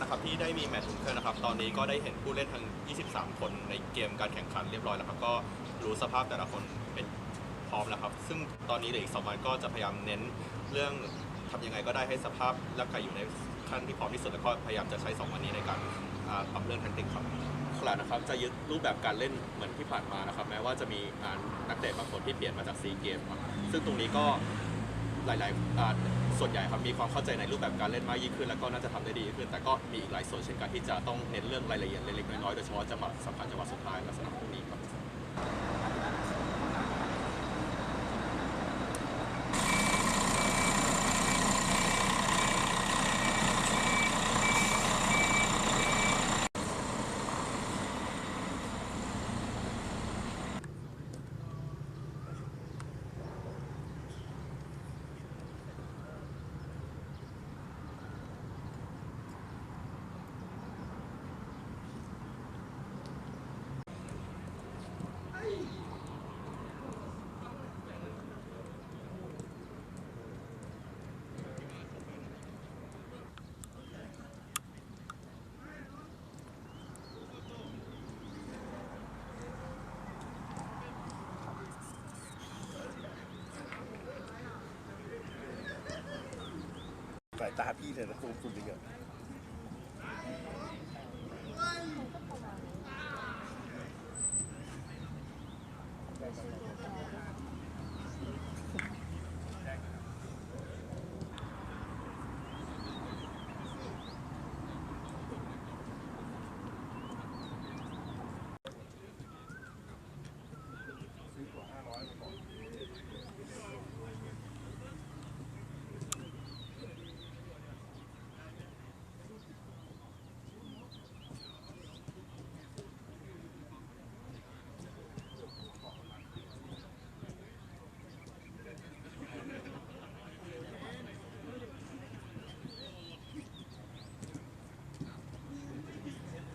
นะครับที่ได้มีแมตช์อุ่นเครื่องนะครับตอนนี้ก็ได้เห็นผู้เล่นทั้ง 23 คนในเกมการแข่งขันเรียบร้อยแล้วครับก็รู้สภาพแต่ละคนเป็นพร้อมแล้วครับ ซึ่งตอนนี้เหลืออีก2วันก็จะพยายามเน้นเรื่องทำยังไงก็ได้ให้สภาพร่างกายอยู่ในขั้นที่พร้อมที่สุดแล้วก็พยายามจะใช้ 2 วันนี้ในการปรับเรื่องแทคติกครับขลาดนะครับจะยึดรูปแบบการเล่นเหมือนที่ผ่านมานะครับแม้ว่าจะมีนักเตะบางคนที่เปลี่ยนมาจากซีเกมครับซึ่งตรงนี้ก็ หลายๆอ่าส่วนใหญ่ครับมีความเข้าใจในรูปแบบการเล่นมากยิ่งขึ้น แล้วก็น่าจะทำได้ดีขึ้น แต่ก็มีอีกหลายส่วนเช่นกันที่จะต้องเน้นเรื่องรายละเอียดเล็กๆน้อยๆโดยเฉพาะจังหวะสำคัญจังหวะสุดท้ายลักษณะพวกนี้ครั สายตาพี่เ